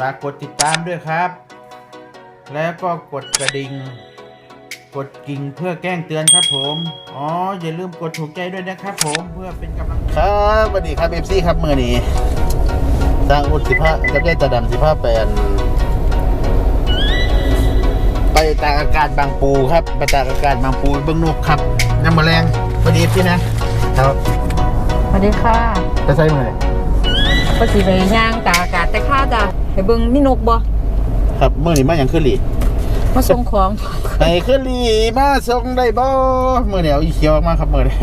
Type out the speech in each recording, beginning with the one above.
ฝากกดติดตามด้วยครับ แล้วก็กดกระดิ่ง กดกิ่งเพื่อแจ้งเตือนครับผม อ๋อ อย่าลืมกดถูกใจด้วยนะครับผมเพื่อเป็นกำลังครับสวัสดีครับเอฟซีครับมือนี้สร้างอุดสิบห้ากับได้ตาดำสิบห้าแปดไปตากอากาศบางปูครับไปตากอากาศบางปูเบื้องนกครับน้ำมะแรงพอดีพี่นะครับสวัสดีค่ะจะใส่มือไหนก็สิไปย่างตากอากาศแต่ข้าจะ ไปเบิ่งนี่นกบ่ครับมือนี้มาอย่างขึ้นหลีมาส่งของไอ้ขึ้นหลีมาส่งได้บ่มือเดียวอีเขียวมากครับมือนี้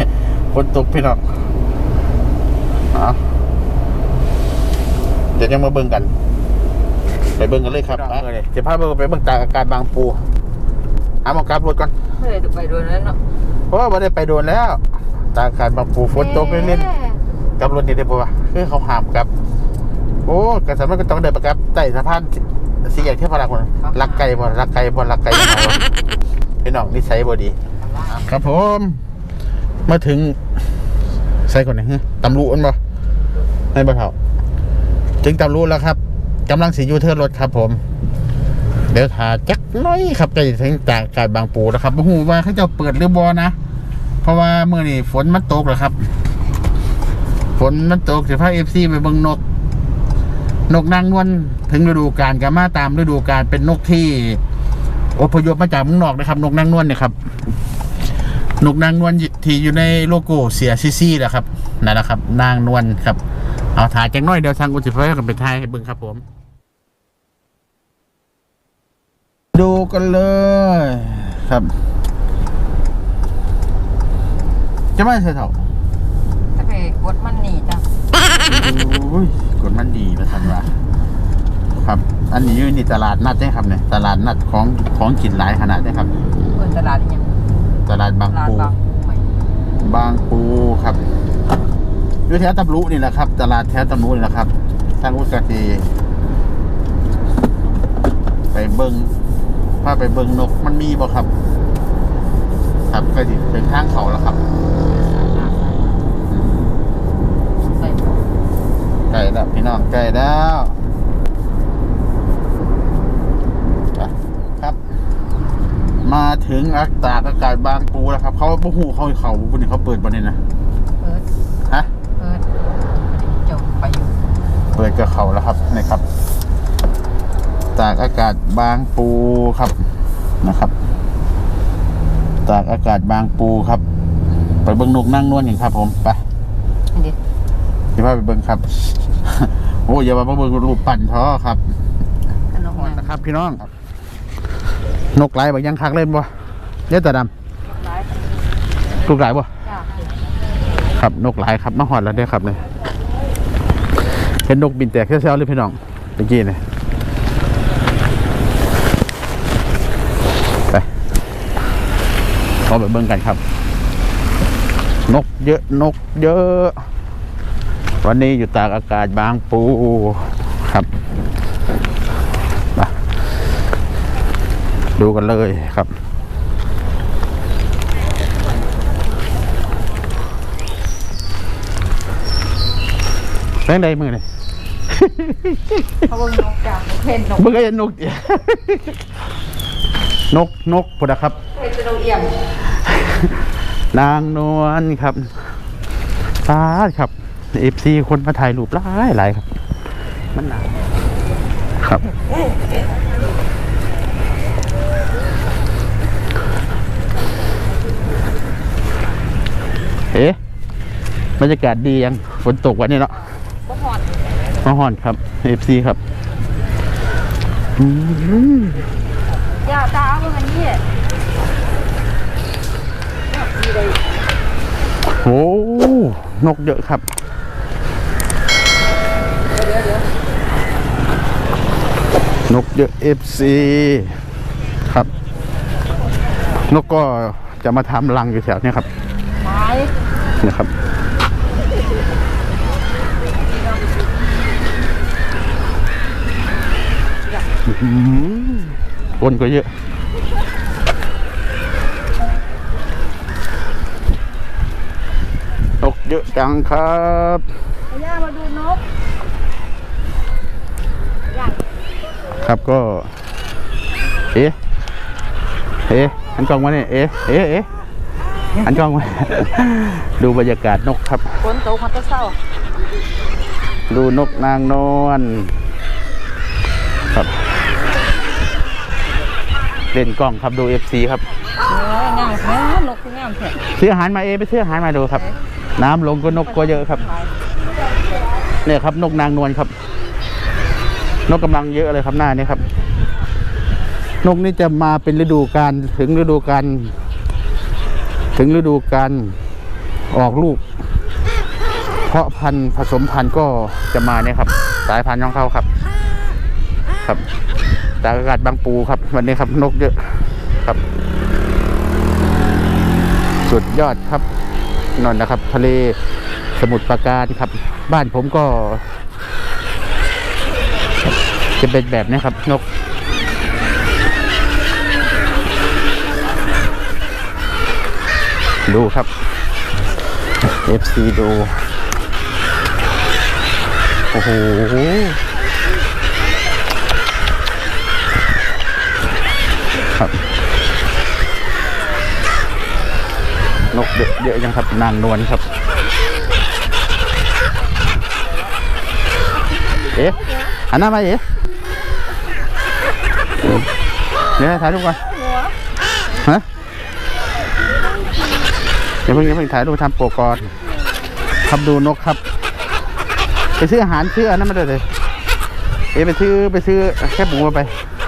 ฝนตกพี่น้องเอาเดี๋ยวจะมาเบิ่งกัน ไปเบิ่งกันเลยครับมาเลยจะพาไปไปเบิ่งตากอากาศบางปูหาหมองกลับรถก่อนเฮ้ยไปโดนแล้วเนาะเพราะว่าไม่ได้ไปโดนแล้ว ตากอากาศบางปูฝนตกเล่นๆกลับรถนี่ได้ปะวะคือเขาห้ามกลับ โอ้กระสมันก็ต้องเดินไปครับใต้สะพานสี่แยกเทพรักษ์คนรักไก่บ่รักไก่บ่รักไก่ยังไงวะพี่น้องนิสัยบ่ดี ครับผม มาถึงใส่ก่อนนะฮะตำรูอันบ่ในบ่เท่าถึงตำรูแล้วครับกำลังสียูเทิร์นรถครับ ผม เดี๋ยวถาจักหน้อยครับใกล้จะถึงจากกาดบางปูแล้วครับบ่ฮู้ว่าเขาจะเปิดหรือบ่นะเพราะว่าเมื่อนี้ฝนมันตกแล้วครับ ฝนมันตกสิพา FC ไปเบิ่งนก นกนางนวลถึงฤดูกาลก็มาตามฤดูกาลเป็นนกที่ อพยพมาจากเมืองนอกนะครับ นกนางนวลเนี่ยครับ นกนางนวลที่อยู่ในโลโก้เสียซีซีแหละครับนั่นแหละครับ นางนวลครับ เอาถ่ายแจงน้อยเดี๋ยวทางอุจิพยกันเป็นไทยให้เบิ่งครับผม ดูกันเลยครับ จะไม่ใช่เถ่าถ้าไปกดมันนี่จ้ะ โอ้ยกดมันดีนะท่านว่าครับ อันนี้อยู่นี่ตลาดนัดใช่ครับเนี่ยตลาดนัดของของกินหลายขนาดใช่ครับ เปิดตลาดอีหยังตลาดบางตลาดปูบางปูใหม่บางปูครับอยู่แถวตำรุนี่แหละครับ ตลาดแถวตำรุนี่แหละครับทางอุตสาหไปเบิงพาไปเบิงนกมันมีบ่ครับ ครับก็ถึงถึงทางเขาแล้วครับ กล้แล้วพี่น้องใกล้แล้วอะครับ มาถึงอักตากอากาศบางปูแล้วครับ เขาปูหูเขาเขาบุญเขาเปิดบนนี้นะเปิดฮะเปิดเจ้าไปอยู่เปิดกับเขาแล้วครับนี่ครับ ตากอากาศบางปูครับนะครับ ตากอากาศบางปูครับ ไปเบิ้งนกนั่งนวลอย่างครับ ผมไปอันนี้พี่พาไปเบิ้งครับ โอ้อย่ามาเบิ้งรูปปั่นท้อครับขนมนางนะครับพี่น้องนกไหลายบอกยังคักเล่นบ่เยอะแต่ดร้ายำลูกไหลายบ่จ้าครับนกไหลายครับมาหอดแล้วเด้อครับเนี่ยเห็นนกบินแตกเซลๆเลยพี่น้องเมื่อกี้เนี่ยไปเราไปเบิ่งกันครับ นกเยอะนกเยอะ วันนี้อยู่ตากอากาศบางปูครับ ดูกันเลยครับแป้งใดมือเลยเขาเบิ่งนกจ้าเห็นนกมึงก็เห็นนกเดียนกนกพุทธครับเห็นเป็นนกเอี่ยมนางนวลครับตาดครับ เอฟซีคนมาถ่ายรูปหลายหลายครับ มันหนาวครับ เอ๊ะบรรยากาศดียังฝนตกวันนี้เนาะบ่ฮอดมาห่อนครับเอฟซีครับอืมอย่าตาเบิ่งอันนี้โอ้นกเยอะครับ นกเยอะ FC ครับ นกก็จะมาทำรังอยู่แถวเนี้ยครับตายนะครับอื้อหือคนก็เยอะ นกเยอะจังครับย่ามาดูนกย่า ครับก็ เอ๊ะเอ๊ะอันกล้องมาเนี่ยเอ๊ะเอ๊ะเอ๊ะอันกล้องมา ดูบรรยากาศนกครับฝนตกมันก็เศร้า ดูนกนางนวลครับ เล่นกล้องครับดู FC ครับเอองามแท้นกคืองามแท้ซื้ออาหารมาเอไปซื้ออาหารมาดูครับ น้ำลงก็นกก็เยอะครับ เนี่ยครับนกนางนวลครับ นกกำลังเยอะเลยครับหน้านี้ครับ นกนี่จะมาเป็นฤดูกาลถึงฤดูกาลถึงฤดูกาลออกลูก เพาะพันธุ์ผสมพันธุ์ก็จะมาเนี่ยครับ สายพันธุ์ของเขาครับ ครับตากอากาศบางปูครับ วันนี้ครับนกเยอะครับ สุดยอดครับนนนะครับ ทะเลสมุทรปราการครับ บ้านผมก็ จะเป็นแบบนี้ครับนกดูครับ FC ดู โอ้โห ครับ นกเยอะยอะยังครับ นางนวลครับ เอ๊ะหันหน้ามาเอ๊ะ เดี๋ยวถ่ายรูปก่อนฮะเดี๋ยวเพิ่งเดี๋ยวเพิ่งถ่ายรูปทำโปรก่อนครับดูนกครับ ไปซื้ออาหารซื้ออันนั้นมาเลยเลยเอ๊ไปซื้อไปซื้อแค่หมูมาไป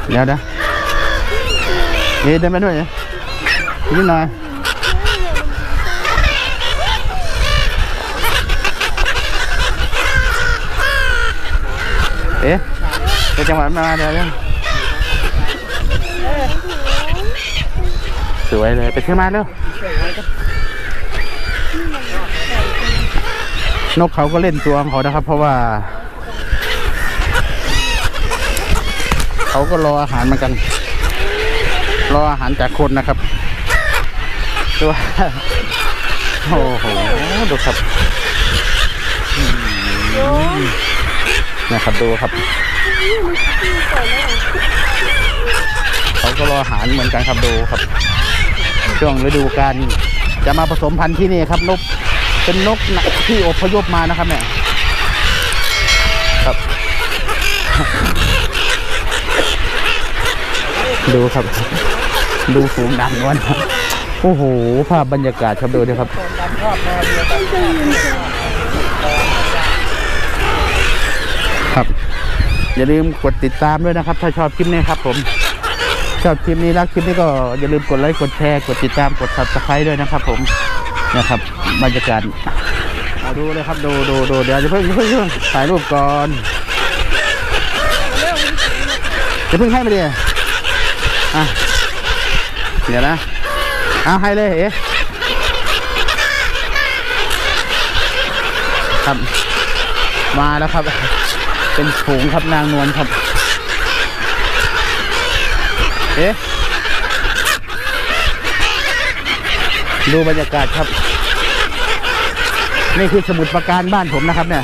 เดี๋ยวนะเอ๊ะเดินไปด้วยเนี่ยนิดหน่อยเอ๊ะเป็นจังหวะมาเดี๋ยวเดี๋ยว สวยเลย ไปขึ้นมาเร็วนกเขาก็เล่นตัวของเขานะครับ เพราะว่า เขาก็รออาหารเหมือนกัน รออาหารจากคนนะครับดูว่าโอ้โหดูครับนะครับดูครับเขาก็รออาหารเหมือนกันครับดูครับ ช่วงฤดูกาลจะมาผสมพันธุ์ที่นี่ครับนกเป็นนกนที่อพยพมานะครับเนี่ยครับ ดูครับ ดูฝูงนางนวลครับโอ้โหภาพบรรยากาศครับดูดิครับครับ อย่าลืมกดติดตามด้วยนะครับ ถ้าชอบคลิปนี้ครับผม ชอบคลิปนี้รักคลิปนี้ก็อย่าลืมกดไลค์กดแชร์กดติดตามกด subscribe ด้วยนะครับ ผมนะครับบรรยากาศเอาดูเลยครับดูดูดูเดี๋ยวจะเพิ่งเพิ่งเพิ่งถ่ายรูปก่อนจะเพิ่งให้มาดิอะเดี๋ยวนะเอาให้เลยเอ๊ะครับมาแล้วครับ เป็นฝูงครับนางนวลครับ เอ๊ะดูบรรยากาศครับ นี่คือสมุดประการบ้านผมนะครับ เนี่ย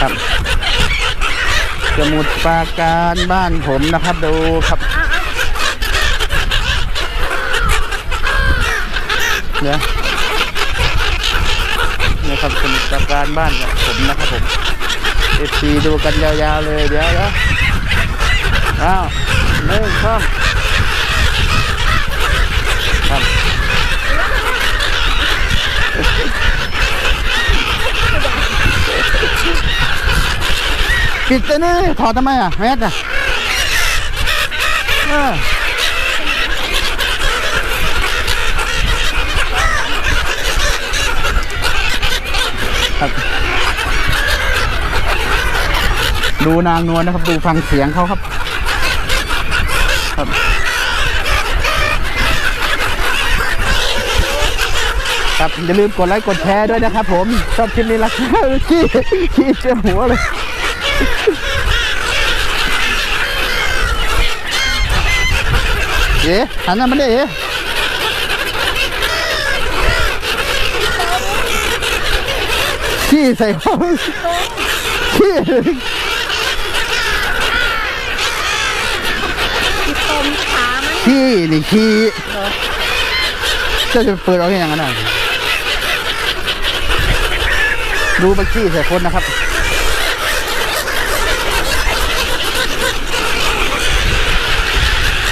ครับ สมุดปราการบ้านผมนะครับ ดูครับเดี๋ยนี่ครับสมุดปราการบ้านผมนะครับผมเอฟซีดูกันยาวๆเลยเดี๋ยวนะอ้าว หนึ่งสองครับปิดตัวนี้ถอดทำไมอะแมสอะเออครับดูนางนวลนะครับ ดูฟังเสียงเขาครับ ครับอย่าลืมกดไลค์กดแชร์ด้วยนะครับ ผมชอบคลิปนี้ละขี้ขี้เจ็บหัวเลยเอ๋หันหน้ามาได้เอ๋ขี้ใส่ห้องขี้ขี้นี่ขี้จะจะเปิดเอาอย่างนั้นอะ ดูไปขี้ใส่คนนะครับ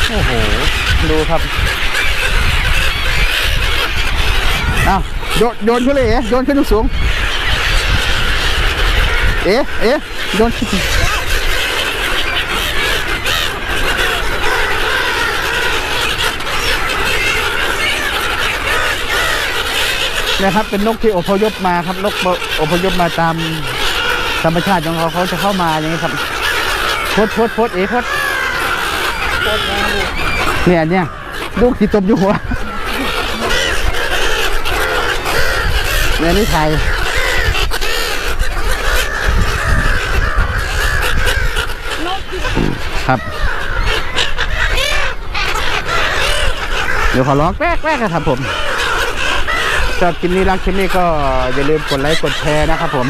โอ้โห ดูครับอ้าวโยนโยนขึ้นเลยเอ๋โยนขึ้นสูงเอ๋เอ๋โยนขึ้น นะครับ เป็นนกที่อพยพมาครับนกอพยพมาตามธรรมชาติของเขาเขาจะเข้ามาอย่างนี้ครับพดพดพดเอ๋พดเนี่ยเนี่ยลูกที่ตบอยู่หัวเนี่ยนี่ไทยครับเดี๋ยวขอร้องแป๊กแป๊กนะครับผม ชอบคลิปนี้รักคลิปนี้ก็อย่าลืมกดไลค์กดแชร์นะครับผม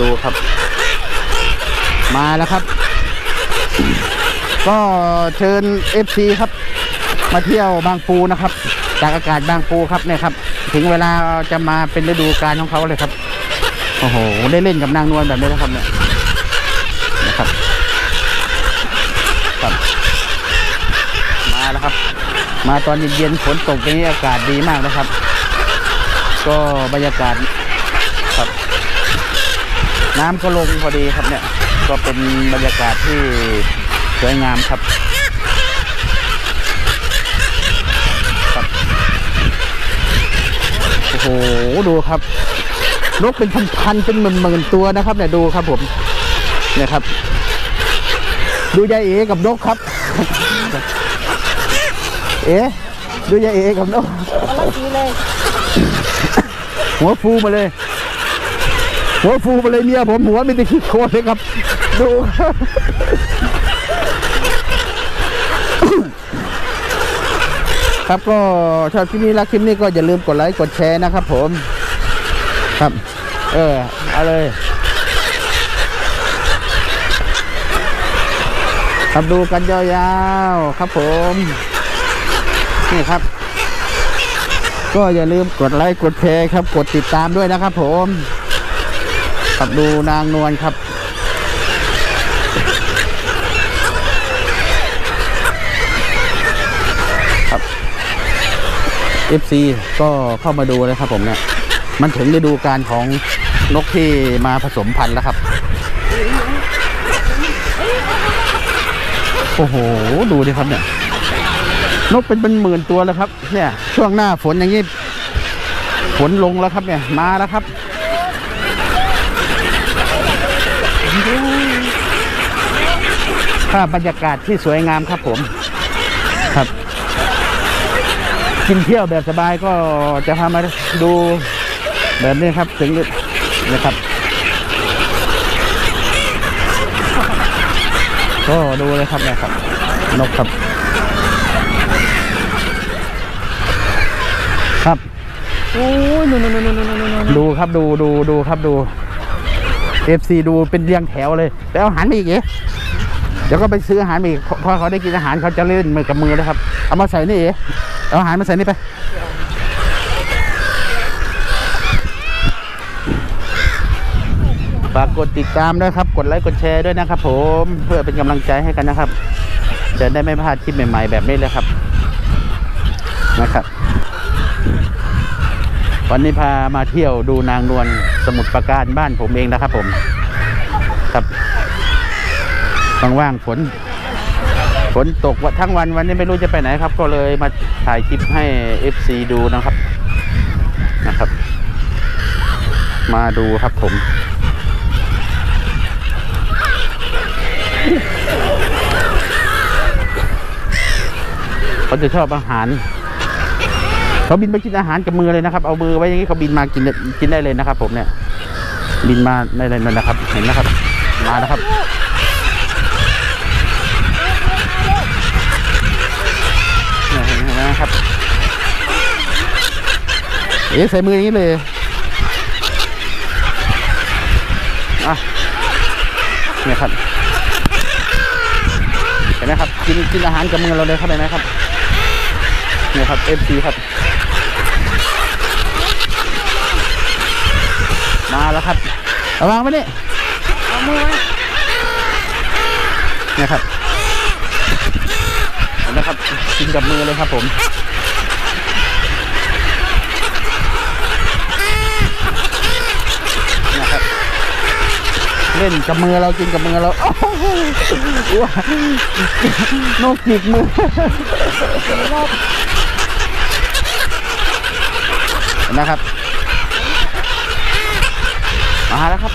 ดูครับ มาแล้วครับ ก็เชิญ FC ครับ มาเที่ยวบางปูนะครับ จากอากาศบางปูครับเนี่ยครับ ถึงเวลาจะมาเป็นฤดูกาลของเขาเลยครับ โอ้โห ได้เล่นกับนางนวลแบบนี้นะครับเนี่ยนะครับครับ มาแล้วครับ มาตอนเย็นๆฝนตกอย่างนี้อากาศดีมากนะครับ ก็บรรยากาศครับ น้ำก็ลงพอดีครับเนี่ย ก็เป็นบรรยากาศที่สวยงามครับครับโอ้โหดูครับ นกเป็นพันๆเป็นหมื่นๆตัวนะครับเนี่ยดูครับผมเนี่ยครับ ดูยายเอกับนกครับ เอ๋ดูยายเอกับนกกำลังดีเลย หัวฟูมาเลย หัวฟูมาเลยเมียผมหัวมีแต่ขี้โคลนเลยครับ ดูครับครับก็ชอบคลิปนี้รักคลิปนี้ก็อย่าลืมกดไลค์กดแชร์นะครับผม ครับ เออเอาเลย ครับดูกันยาวๆครับผม นี่ครับ ก็อย่าลืมกดไลค์กดแชร์ครับ กดติดตามด้วยนะครับผมครับดูนางนวลครับครับ FC ก็เข้ามาดูเลยครับผมเนี่ย มันถึงฤดูการของนกที่มาผสมพันธุ์แล้วครับ โอ้โห ดูดิครับเนี่ย นกเป็นเป็นหมื่นตัวแล้วครับ เนี่ย ช่วงหน้าฝนอย่างนี้ฝนลงแล้วครับเนี่ย มาแล้วครับภาพบรรยากาศที่สวยงามครับผม ครับ กินเที่ยวแบบสบายก็จะพามาดูแบบนี้ครับ ถึงนะครับ ก็ดูเลยครับเนี่ยครับนกครับ โอ้ยนู่นนู่นนู่นนู่นนู่นนู่นดูครับดูดูดูครับดู FC ดูเป็นเรียงแถวเลยไปเอาอาหารมาอีกเอ๋เดี๋ยวก็ไปซื้ออาหารมาอีกพอเขาได้กินอาหารเขาจะเล่นมือกับมือนะครับ เอามาใส่นี่เอเอาอาหารมาใส่นี่ไปฝากกดติดตามด้วยครับ กดไลค์กดแชร์ด้วยนะครับ ผมเพื่อเป็นกำลังใจให้กันนะครับจะได้ไม่พลาดคลิปใหม่ ๆ แบบนี้เลยครับนะครับ วันนี้พามาเที่ยวดูนางนวลสมุทรปราการบ้านผมเองนะครับผม ครับว่างๆฝนฝนตกว่าทั้งวันวันนี้ไม่รู้จะไปไหนครับ ก็เลยมาถ่ายคลิปให้ FC ดูนะครับนะครับ มาดูครับผม เขาจะชอบอาหาร เขาบินไปกินอาหารกับมือเลยนะครับ เอามือไว้อย่างนี้เขาบินมากินกินได้เลยนะครับ ผมเนี่ย บินมาได้เลยนะครับ เห็นนะครับ มานะครับเห็นไหมครับ เอ๊ะใส่มืออย่างนี้เลยอะเนี่ยครับเห็นไหมครับ กินกินอาหารกับมือเราเลยครับเห็นไหมครับเนี่ยครับ FC ครับ มาแล้วครับเอาวางไว้นี่เอามือไว้เนี่ยครับเห็นไหมครับกินกับมือเลยครับผมนะครับเล่นกับมือเรากินกับมือเราโอ้โหว้านกจิกมือเห็นไหมครับ มาแล้วครับ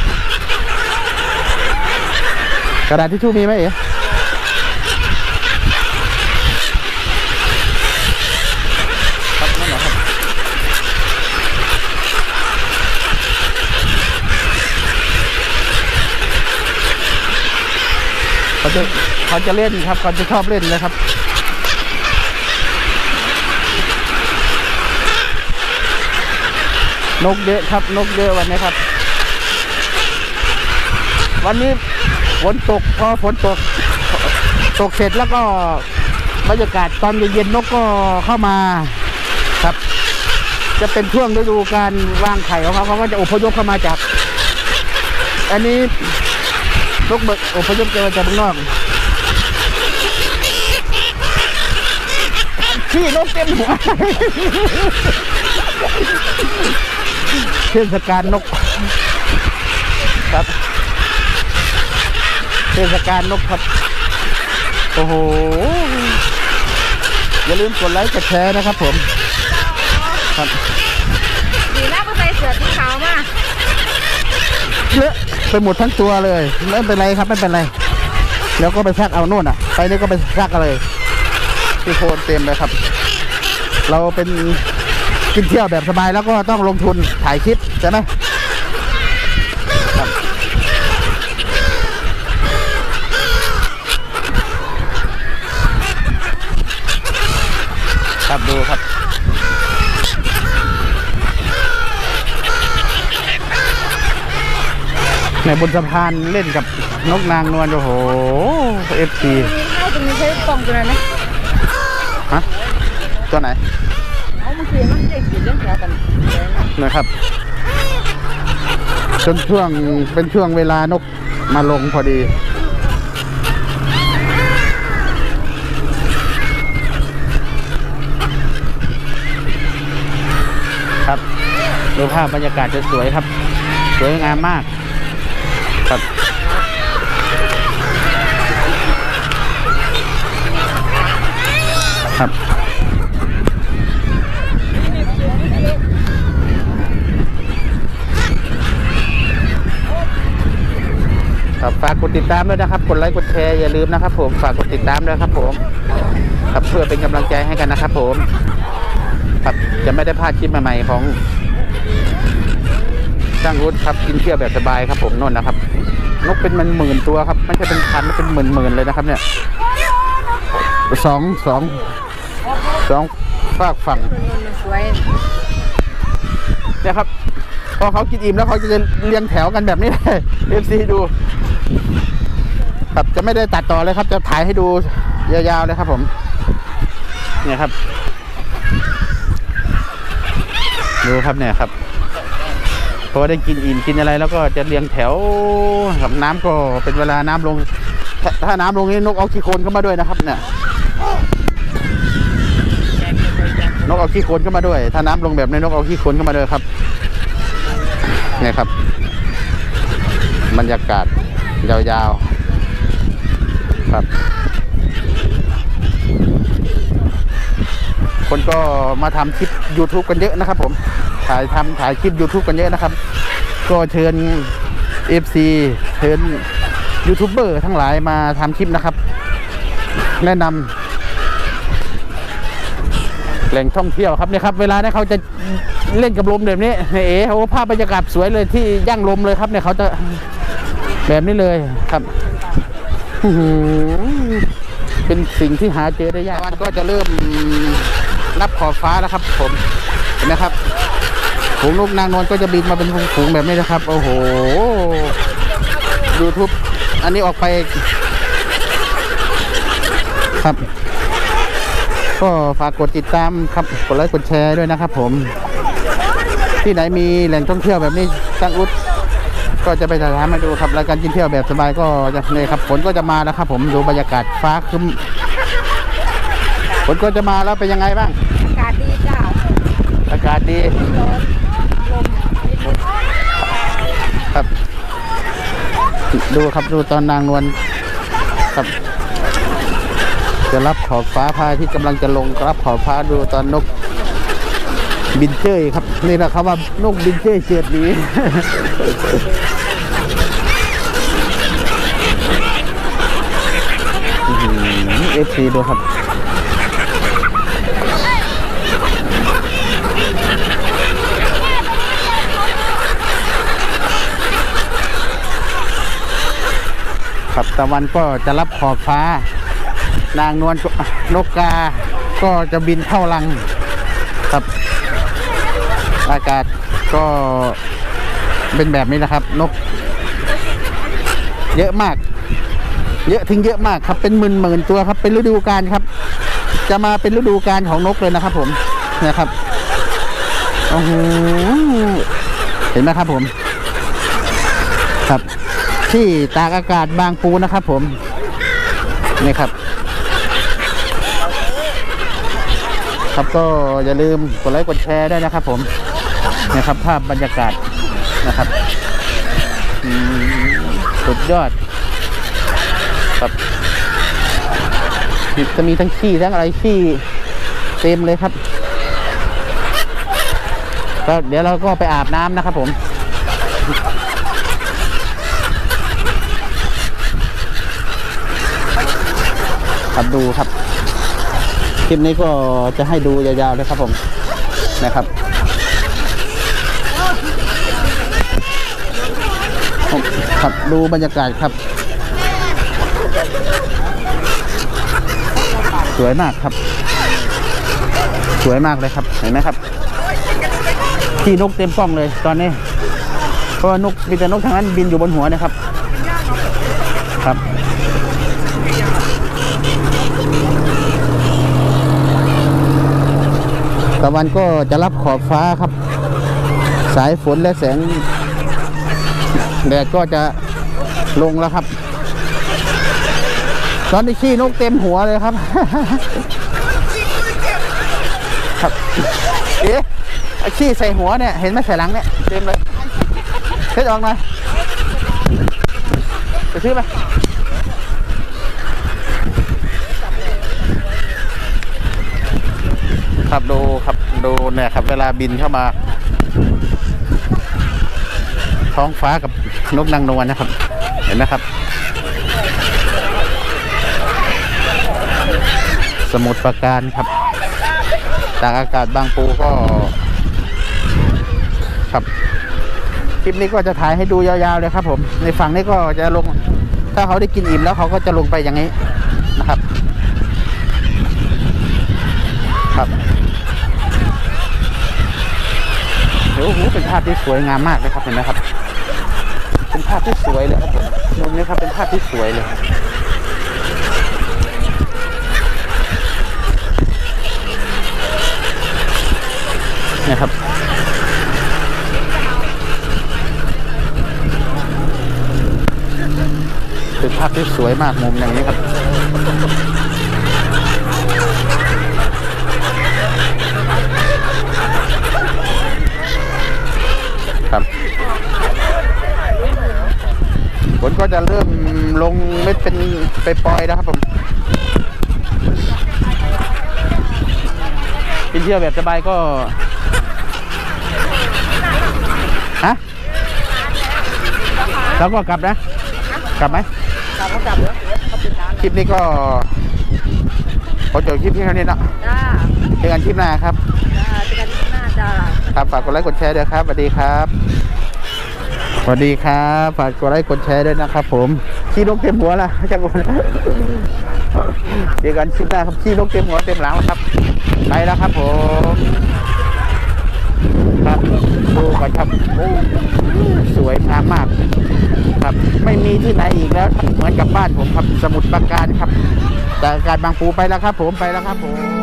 กระดาษทิชชู่มีไหมเอ๋ครับนั่นเหรอครับเขาจะเขาจะเล่นครับเขาจะชอบเล่นเลยครับนกเยอะครับ นกเยอะวันนี้ครับ วันนี้ฝนตกพอฝนตก ตกเสร็จแล้วก็บรรยากาศตอนเย็นๆนกก็เข้ามาครับ จะเป็นช่วงฤดูการวางไข่ของเขาเขาก็จะอพยพเข้ามาจาก อันนี้นกเบิกอพยพจะมาจากเมืองนอกขี้นกเต็มหัวเทศกาลนกครับ เทศกาลนกครับ โอ้โห อย่าลืมกดไลค์กดแชร์นะครับผม ครับดีนะก็ใส่เสื้อสีขาวมาเลอะไปหมดทั้งตัวเลยไม่เป็นไรครับไม่เป็นไร แล้วก็ไปซักเอาโน่นอะ ไปนี่ก็ไปซักกันเลยที่โคนเต็มเลยครับ เราเป็นกินเที่ยวแบบสบายแล้วก็ต้องลงทุนถ่ายคลิปใช่ไหมครับครับดูครับ ในบนสะพานเล่นกับนกนางนวลโอ้โหเอฟซีเข้าตรงนี้ใช้กล่องตัวไหนไหมฮะตัวไหนเอาเมื่อกี้มันได้ขีดเรื่องแถวกันเลยนะนะครับจนช่วงเป็นช่วงเวลานกมาลงพอดีครับดูภาพบรรยากาศจะสวยครับ สวยงามมาก ครับ ครับครับฝากกดติดตามด้วยนะครับ กดไลค์กดแชร์อย่าลืมนะครับ ผมฝากกดติดตามด้วยครับ ผมครับเพื่อเป็นกำลังใจให้กันนะครับ ผมครับจะไม่ได้พลาดคลิปใหม่ๆของช่างรุดครับกินเที่ยวแบบสบายครับผมโน่นนะครับ นกเป็นมันหมื่นตัวครับ ไม่ใช่เป็นพันเป็นหมื่นหมื่นๆเลยนะครับ เนี่ยสองสอง สองฝากฝั่งมันสวยเนี่ยครับ พอเขากินอิ่มแล้วเขาจะเรียงแถวกันแบบนี้เลยเอฟซีดู ครับจะไม่ได้ตัดต่อเลยครับ จะถ่ายให้ดูยาวๆเลยครับผม เนี่ยครับ ดูครับเนี่ยครับพอได้กินอิ่มกินอะไรแล้วก็จะเรียงแถวกับน้ำก็เป็นเวลาน้ำลง ถ้าถ้าน้ำลงนี่นกเอาขี้โคลนเข้ามาด้วยนะครับเนี่ย นกเอาขี้โคลนเข้ามาด้วย ถ้าน้ำลงแบบนี้นกเอาขี้โคลนเข้ามาด้วยครับนี่ครับ บรรยากาศยาวๆครับ คนก็มาทำคลิป YouTube กันเยอะนะครับ ผมถ่ายทำถ่ายคลิป YouTube กันเยอะนะครับ ก็เชิญ FC เชิญยูทูบเบอร์ทั้งหลายมาทำคลิปนะครับ แนะนำ ล่งท่องเที่ยวครับเนี่ยครับ เวลาเนี่ยเขาจะเล่นกับลมแบบนี้เอ๋โอ้ภาพบรรยากาศสวยเลยที่ย่างลมเลยครับเนี่ยเขาจะแบบนี้เลยครับเป็นสิ่งที่หาเจอได้ยากวันก็จะเริ่มนับขอบฟ้าแล้วครับ ผมเห็นนะครับฝูงนกนางนวลก็จะบินมาเป็นฝูงแบบนี้นะครับ โอ้โห YouTube อันนี้ออกไปครับ ก็ฝากกดติดตามครับกดไลค์กดแชร์ด้วยนะครับ ผม ที่ไหนมีแหล่งท่องเที่ยวแบบนี้ตั้งอุดก็จะไปถ่ายทำให้ดูครับรายการกินเที่ยวแบบสบายก็จะเนี่ยครับฝนก็จะมาแล้วครับ ผมดูบรรยากาศฟ้าครึ้มฝนก็จะมาแล้วเป็นยังไงบ้าง อากาศดีจ้าอากาศดีครับ ดูครับดูตอนนางนวลครับ จะรับขอบฟ้าพาที่กำลังจะลงรับขอบฟ้าดูตอนนกบินเจยครับ นี่แหละครับว่านกบินเจยเฉียดนี้เอฟซีดูครับครับตะวันก็จะรับขอบฟ้า นางนวลก็นกกา ก็จะบินเข้ารังครับ อากาศก็เป็นแบบนี้นะครับ นก เยอะมาก เยอะถึงเยอะมากครับเป็นหมื่นหมื่นตัวครับ เป็นฤดูกาลครับ จะมาเป็นฤดูกาลของนกเลยนะครับ ผมนะครับโอ้โหเห็นไหมครับผม ครับ ที่ตากอากาศบางปูนะครับ ผมนี่ครับ ครับ ก็อย่าลืมกดไลค์กดแชร์ด้วยนะครับ ผมนะครับ ภาพบรรยากาศนะครับสุดยอดครับจะมีทั้งขี้ทั้งอะไรขี้เต็มเลยครับก็เดี๋ยวเราก็ไปอาบน้ำนะครับผมครับดูครับ คลิปนี้ก็จะให้ดูยาวๆเลยครับผมนะครับผมครับดูบรรยากาศครับ สวยมากครับ สวยมากเลยครับเห็นไหมครับ ที่นกเต็มกล้องเลยตอนนี้เพราะว่านกมีแต่นกทางนั้นบินอยู่บนหัวนะครับ ครับ ตะวันก็จะรับขอบฟ้าครับ สายฝนและแสงแดดก็จะลงแล้วครับ ตอนนี้ขี้นกเต็มหัวเลยครับ ครับเอ๊ะไอขี้ใส่หัวเนี่ย เห็นไหมใส่หลังเนี่ย เต็มเลยเช็ดออกหน่อยไปซื้อไป ครับดูครับดูเนี่ยครับ เวลาบินเข้ามา ท้องฟ้ากับนกนางนวลนะครับ เห็นไหมครับ สมุทรปราการครับจากอากาศบางปูก็ครับคลิปนี้ก็จะถ่ายให้ดูยาวๆเลยครับผม ในฝั่งนี้ก็จะลง ถ้าเขาได้กินอิ่มแล้วเขาก็จะลงไปอย่างนี้นะครับ ครับโอ้โหเป็นภาพที่สวยงามมากเลยครับเห็นไหมครับ เป็นภาพที่สวยเลยครับผมมุมนี้ครับเป็นภาพที่สวยเลยนี่ยครับเป็นภาพที่สวยมากมุมอย่างนี้ครับ ฝนก็จะเริ่มลงเม็ดเป็นไปปล่อยๆนะครับผมกินเที่ยวแบบสบายก็ฮะแล้วก็กลับนะ กลับไหมกลับก็กลับเลยเขาปิดร้านคลิปนี้ก็ขอจบคลิปที่เท่านี้เนาะจ้าเจอกันคลิปหน้าครับจ้าเจอกันที่หน้าจ้าครับฝากกดไลค์กดแชร์ด้วยครับสวัสดีครับส วัสดีครับฝากกดไลค์กดแชร์ด้วยนะครับ ผมขี้นกเต็มหัวละจังหวะเจอกันคลิปหน้าครับขี้นกเต็มหัวเต็มหลังแล้วครับไปแล้วครับผมครับดูกันครับโอ้สวยงามมากครับ ไม่มีที่ไหนอีกแล้ว เหมือนกับบ้านผมครับสมุทรปราการครับจากอากาศบางปูไปแล้วครับ ผมไปแล้วครับผม